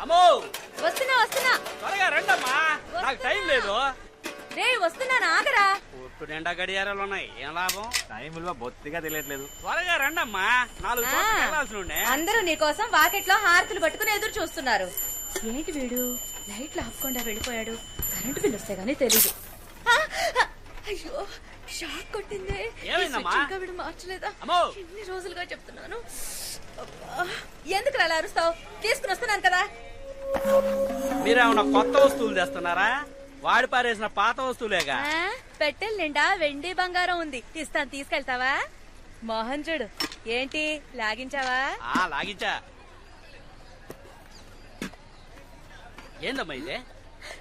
అమ్మో! వస్తున్నా వస్తున్నా. త్వరగా రండమ్మా. నాకు టైం లేదు. రే వస్తున్నాను ఆగరా పొట్టు నిండా గడియారాలు ఉన్నాయి. ఏం లాభం? టైం విలువ బొత్తిగా తెలియట్లేదు. త్వరగా రండమ్మా. నాలుగు వెళ్ళాల్సి ఉండే. అందరూ నీకోసం వాకెట్లో హారతులు పట్టుకుని ఎదురు చూస్తున్నారు. ఏంటి వీడు? లైట్లు ఆపకుండా వెళ్ళిపోయాడు. కరెంటు బిల్ వస్తే గానీ తెలీదు. ఆ, ఆ, అయ్యో షాక్ కొట్టిందే. ఈ ఏమైందమ్మా? స్విచ్ ఇంకా వీడు మార్చలేదా? అమ్మో. ఎన్ని రోజులుగా చెప్తున్నాను. అబ్బా, ఎందుకు అలా అరుస్తావు? తీసుకుని వస్తున్నాను కదా. మీరేమన్నా కొత్త వస్తువులు తెస్తున్నారా? వాడి పారేసిన పాత వస్తువులేగా? పెట్టెల నిండా వెండి బంగారం ఉంది. ఇస్తాను తీసుకెళ్తావా? మోహన్ చూడు. ఏంటి? లాగించావా? ఆ లాగించా. ఏందమ్మా ఇదే?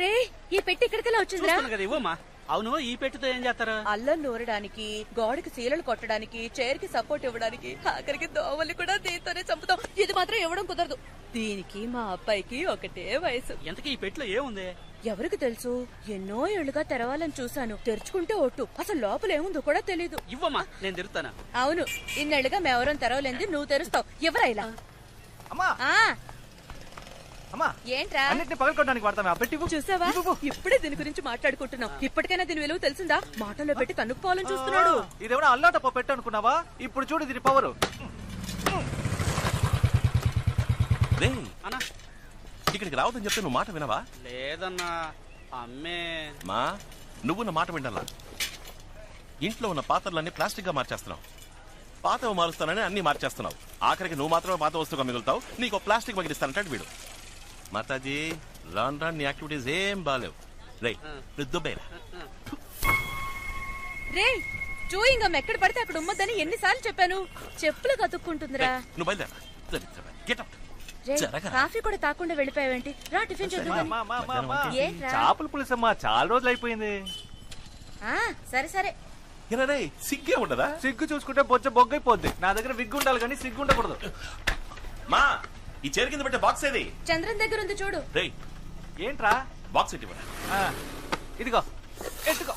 రే ఈ పెట్టి ఇక్కడికెలా వచ్చిందిరా? చూస్తున్నా కదా ఇవ్వమ్మా. అవును ఈ పెట్టుతో ఏం చేస్తారు? అల్లం నూరడానికి గోడకి సీలలు కొట్టడానికి చైర్కి సపోర్ట్ ఇవ్వడానికి ఆఖరికి దోవల్ని కూడా దీంతోనే చంపుతాం. ఇది మాత్రం ఇవ్వడం కుదరదు. దీనికి మా అబ్బాయికి ఒకటే వయసు. ఎంతకీ ఈ పెట్టులో ఏముంది? ఎవరికి తెలుసు? ఎన్నో ఏళ్ళుగా తెరవాలని చూశాను. తెరుచుకుంటే ఒట్టు. అసలు లోపల ఏముందో కూడా తెలీదు. ఇవ్వమ్మా నేను తిరుగుతాను అవును. ఇన్నేళ్ళుగా మేవరం తెరవలేంది నువ్వు తెరుస్తావు. ఎవరా ఇలా? అమ్మా! ఆ! అమ్మా! ఏంట్రా? అన్నిటిని పగలకొట్టడానికి వాడతాను ఆ పెట్టి ఇవ్వు. చూసావా? ఇవ్వు. ఇప్పుడే దీని గురించి మాట్లాడుకుంటున్నాం ఇప్పటికైనా దీని విలువ తెలిసిందా? మాటల్లో పెట్టి తన్నుకుపోవాలని చూస్తున్నాడు. ఇదేమన్నా అల్లాట పెట్టు అనుకున్నావా ఇప్పుడు చూడు దీని పవర్ రే అన్నా. ఇక్కడికి రావద్దని చెప్తే నువ్వు మాట వినవా? లేదన్నా అమ్మే. మా నువ్వు నా మాట వినాలా? ఇంట్లో ఉన్న పాత్రలన్నీ ప్లాస్టిక్గా మార్చేస్తున్నావు. పాతవి మారుస్తానని అన్ని మార్చేస్తున్నావు. ఆఖరికి నువ్వు మాత్రమే పాత వస్తువుగా మిగులుతావు. నీకు ఓ ప్లాస్టిక్ మగిలిస్తానంటాడు వీడు. మాతాజీ రాన్ రాన్ నీ యాక్టివిటీస్ ఏం బాలేవు. రే నువ్వు దుబ్బేరా. రే చూయింగం ఎక్కడ పడితే అక్కడ ఉమ్మొద్దని ఎన్నిసార్లు చెప్పాను. చెప్పులు కతుక్కుంటుందిరా. నువ్వు బయలుదేరా. Get out. కాఫీ కూడా తాకుండా వెళ్ళిపోయావేంటి? రా టిఫిన్ చేద్దాం? చేపల పులుసు అమ్మా చాలా రోజులు అయిపోయింది. ఆ సరే సరే. సిగ్గే ఉండదా? సిగ్గు చూసుకుంటే బొచ్చ బొగ్గైపోద్ది. నా దగ్గర విగ్గు ఉండాలి కానీ సిగ్గు ఉండకూడదు. మా ఈ చీర కింద పెట్టే బాక్స్ ఏది? చంద్రన్ దగ్గర ఉంది చూడు. రే ఏంట్రా? బాక్స్ ఇటు ఇదిగో ఎత్తుకో.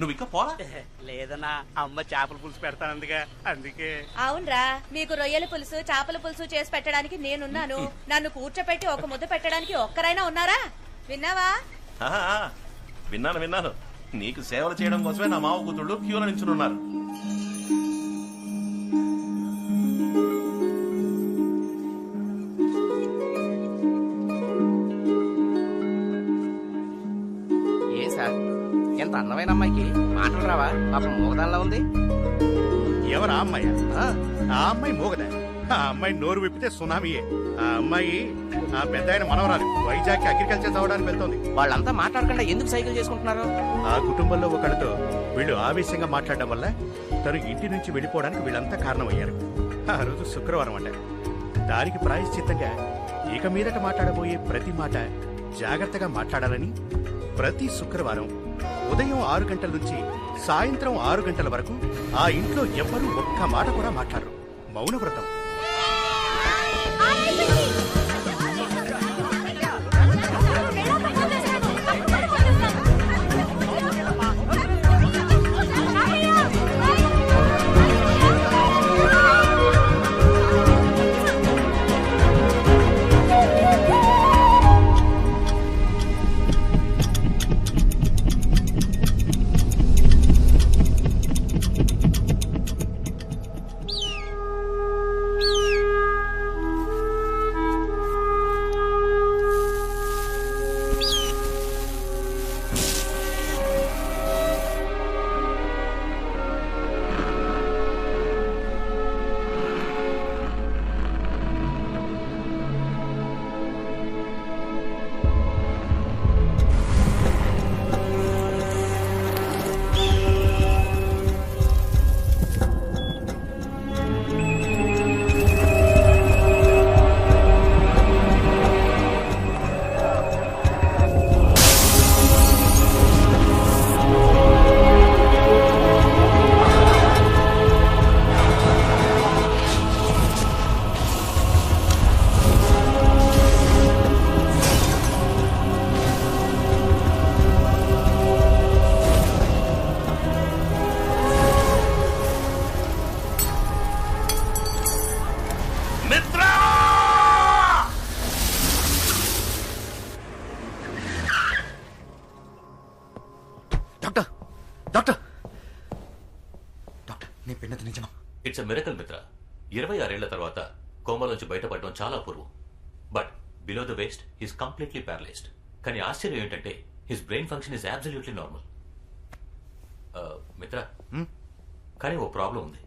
నువ్వు ఇంకా పోలా లేదన్నా అమ్మ చేపల పులుసు పెడతానందుగా. అందుకే. అవునరా మీకు రొయ్యల పులుసు చేపల పులుసు చేసి పెట్టడానికి నేనున్నాను. నన్ను కూర్చోపెట్టి ఒక ముద్ద పెట్టడానికి ఒక్కరైనా ఉన్నారా? విన్నావా? విన్నాను విన్నాను. నీకు సేవలు చేయడం కోసమే నా మావ కూతుళ్ళు క్యూలో నించున్నారు ఎంత అందమైన అమ్మాయికి మాటలు రావా? పాపం మూగదానిలా ఉంది. ఎవరా అమ్మాయి? ఆ, ఆ అమ్మాయి మోగదా? ఆ అమ్మాయి నోరు విప్పితే సునామీయే. ఆ అమ్మాయి ఆ పెద్ద ఆయన మనవరాలు వైజాగ్ అగ్రికల్చర్ చదవడానికి వెళ్తోంది. వాళ్ళంతా మాట్లాడకుండా ఎందుకు సైకిల్ చేసుకుంటున్నారు? ఆ కుటుంబంలో ఒకళ్ళతో వీళ్ళు ఆవేశంగా మాట్లాడడం వల్ల తను ఇంటి నుంచి వెళ్ళిపోవడానికి వీళ్ళంతా కారణమయ్యారు. ఆ రోజు శుక్రవారం అంట. దానికి ప్రాయశ్చిత్తంగా ఇక మీదట మాట్లాడబోయే ప్రతి మాట జాగ్రత్తగా మాట్లాడాలని ప్రతి శుక్రవారం ఉదయం ఆరు గంటల నుంచి సాయంత్రం ఆరు గంటల వరకు ఆ ఇంట్లో ఎవ్వరూ ఒక్క మాట కూడా మాట్లాడరు. మౌనవ్రతం. ఇరవై ఆరేళ్ళ తర్వాత కోమలోంచి బయటపడడం చాలా అపూర్వం but below the waist he's completely paralysed కానీ ఆశ్చర్యం ఏంటంటే his brain function is absolutely normal మిత్ర కానీ ఓ ప్రాబ్లం ఉంది.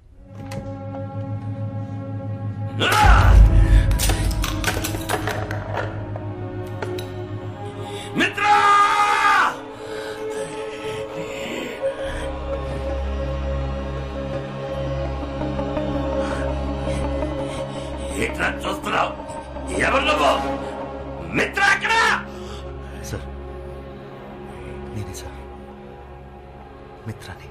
ఏంట్రా చూస్తున్నావు ఎవరు నువ్వు? మిత్ర అక్కడ? సార్ నేనే సార్. మిత్రాన్ని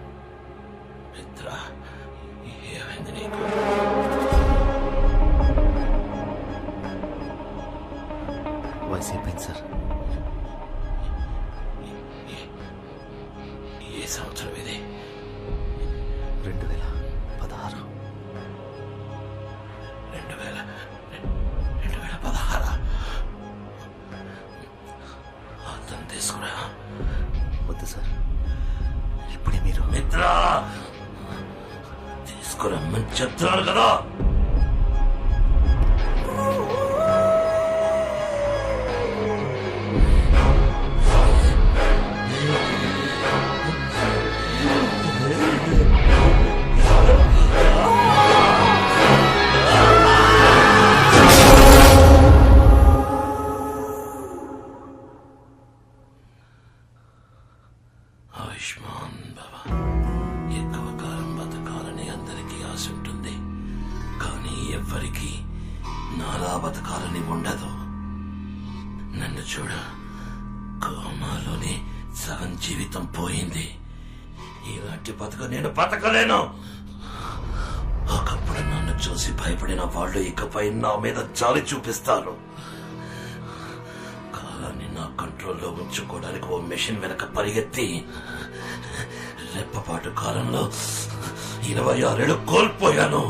తీసుకురమ్మని చెప్తున్నాను కదా ఆయుష్మాన్ ఎవ్వరికి నాలా బతకాలని ఉండదు. నన్ను చూడ కోమాలోనే సగం జీవితం పోయింది. ఇలాంటి బతుక నేను బతకలేను ఒకప్పుడు నన్ను చూసి భయపడిన వాళ్ళు ఇకపై నా మీద జాలి చూపిస్తారు. కాలాన్ని నా కంట్రోల్లో ఉంచుకోవడానికి ఓ మెషిన్ వెనక పరిగెత్తి రెప్పపాటు కాలంలో ఇరవై ఆరేళ్ళు కోల్పోయాను.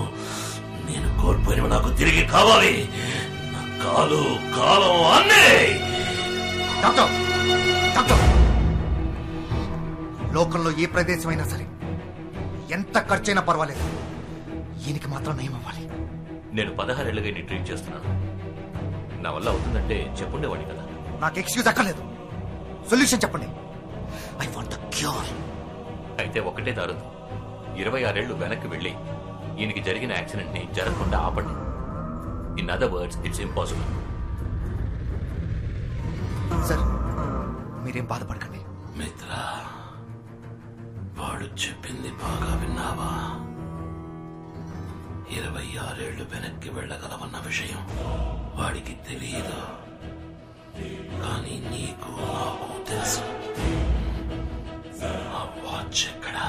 నేను కోల్పోయినవి నాకు తిరిగి కావాలి. నా కాలు కాలం అన్నీ! Doctor doctor! లోకంలో ఏ ప్రదేశమైనా సరే ఎంత ఖర్చైనా పర్వాలేదు. ఈయనకి మాత్రం నయం అవ్వాలి. నేను పదహారేళ్ళుగా నీ ట్రీట్ చేస్తున్నాను. నా వల్ల అవుతుందంటే చెప్పుండేవాడిని కదా. నాకు ఎక్స్క్యూజ్ అక్కర్లేదు. సొల్యూషన్ చెప్పండి. I want cure. అయితే ఒకటే దారు ఇరవై ఆరేళ్ళు వెనక్కి వెళ్ళి ఈయనకి జరిగిన యాక్సిడెంట్ని జరగకుండా ఆపండి. In other words it's impossible sir మీరేం బాధపడకండి. మిత్ర వాడు చెప్పింది బాగా విన్నావా? ఇరవై ఆరేళ్ళు వెనక్కి వెళ్ళగలవన్న విషయం వాడికి తెలియదు కానీ నీకు నాకు తెలుసు. ఆ వాచ్ ఎక్కడా?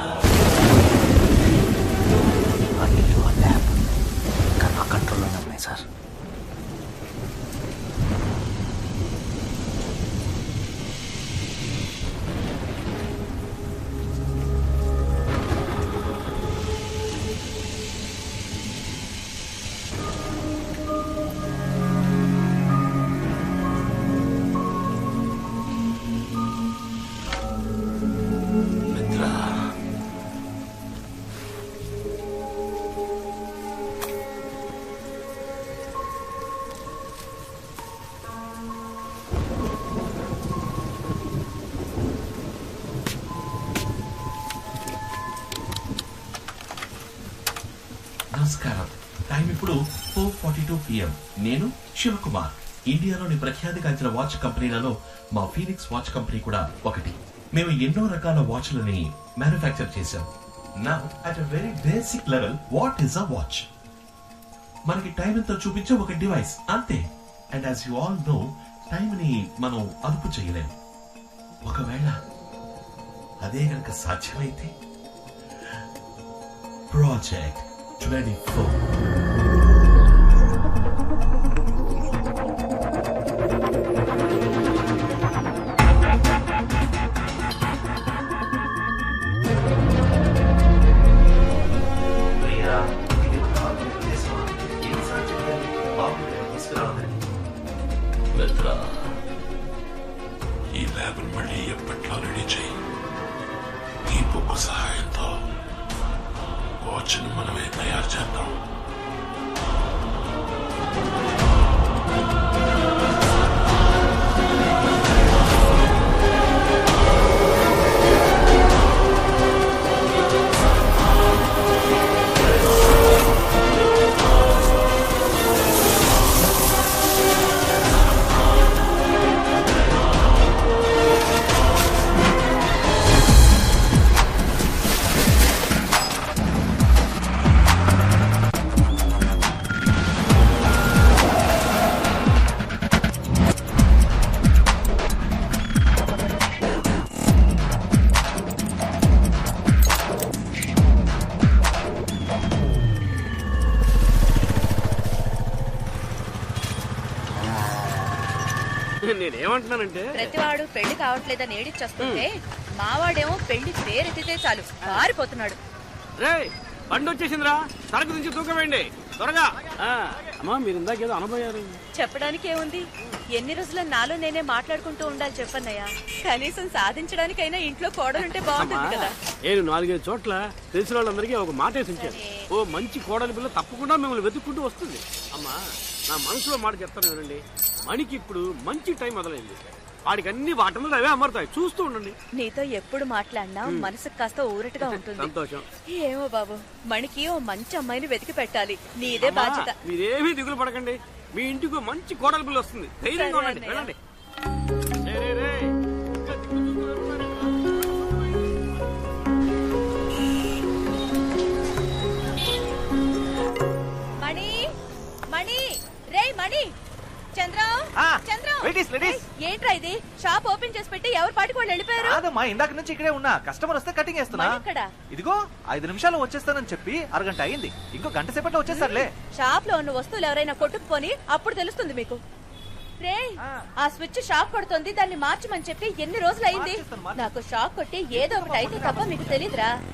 Sir two PM. నేను శివకుమార్. ఇండియాలోని ప్రఖ్యాతిగాంచిన వాచ్ కంపెనీలలో మా ఫీనిక్స్ వాచ్ కంపెనీ కూడా ఒకటి. మేము ఎన్నో రకాల వాచ్లని మ్యానుఫ్యాక్చర్ చేశాం. నా at a very basic level what is a watch మనకి టైం ఎంతో చూపించే ఒక డివైస్ అంతే. And as you all know time ని మనం అదుపు చేయలేము ఒకవేళ అదే కనుక సాధ్యమైతే ప్రాజెక్ట్ ట్వంటీ ఫోర్ లేవని మళ్ళీ ఎప్పట్లో రెడీ చేయి. ఈ బుక్ సహాయంతో కోచ్ను మనమే తయారు చేద్దాం. నేనేమంటున్నానంటే ప్రతివాడు పెళ్ళి కావట్లేదని ఏడిచ్చేస్తుంటే మావాడేమో పెళ్ళి పేరెత్తితే చాలు. మారిపోతున్నాడు రే బండి వచ్చేసిందిరా. సరుకు నుంచి తూకవేయండి త్వరగా. అమ్మా మీరు ఇందాకేదో అనబోయారు. చెప్పడానికి ఏముంది? ఎన్ని రోజుల నాలో నేనే మాట్లాడుకుంటూ ఉండాలి చెప్పన్నయ్య. కనీసం సాధించడానికైనా ఇంట్లో కోడలుంటే బాగుంటుంది కదా. నేను నాలుగైదు చోట్ల తెలిసిన వాళ్ళందరికీ ఒక మాట వేసి ఉంచాను ఓ మంచి కోడలి పిల్ల తప్పకుండా మిమ్మల్ని వెతుక్కుంటూ వస్తుంది. అమ్మా నా మనసులో మాట చెప్తాను వినండి. మణికి ఇప్పుడు మంచి టైం మొదలైంది. వాడికి అన్ని వాటంలో అవే అమరుతాయి. చూస్తూ ఉండండి. నీతో ఎప్పుడు మాట్లాడినా మనసుకు కాస్త ఊరటగా ఉంటుంది. సంతోషం. ఏమో బాబు మణికి ఓ మంచి అమ్మాయిని వెతికి పెట్టాలి. నీదే బాధ్యత. మీరేమీ దిగులు పడకండి. మీ ఇంటికి మంచి కోడలి పిల్ల వస్తుంది. ధైర్యంగా ఉండండి. వెళ్ళండి. రే, రే, రే. మణి మణి రేయ్ మణి. ఏంట్రా ఇది? షాప్ ఓపెన్ చేసి పెట్టి ఎవరి పాటికి వాళ్ళు వెళ్ళిపోయారు? కాదమ్మా ఇందాక నుంచి ఇక్కడే ఉన్నా. కస్టమర్ వస్తే కటింగ్ వేస్తున్నా? ఇదిగో ఐదు నిమిషాలు వచ్చేస్తానని చెప్పి అరగంట అయింది. ఇంకో గంట సేపట్లో వచ్చేస్తారులే. షాప్లో ఉన్న వస్తువులు ఎవరైనా కొట్టుకుపోని అప్పుడు తెలుస్తుంది మీకు. రే ఆ. స్విచ్ షాక్ కొడుతుంది. దాన్ని మార్చమని చెప్పి ఎన్ని రోజులు అయింది. నాకు షాక్ కొట్టి ఏదో ఒకటి అయితే తప్ప మీకు తెలీదురా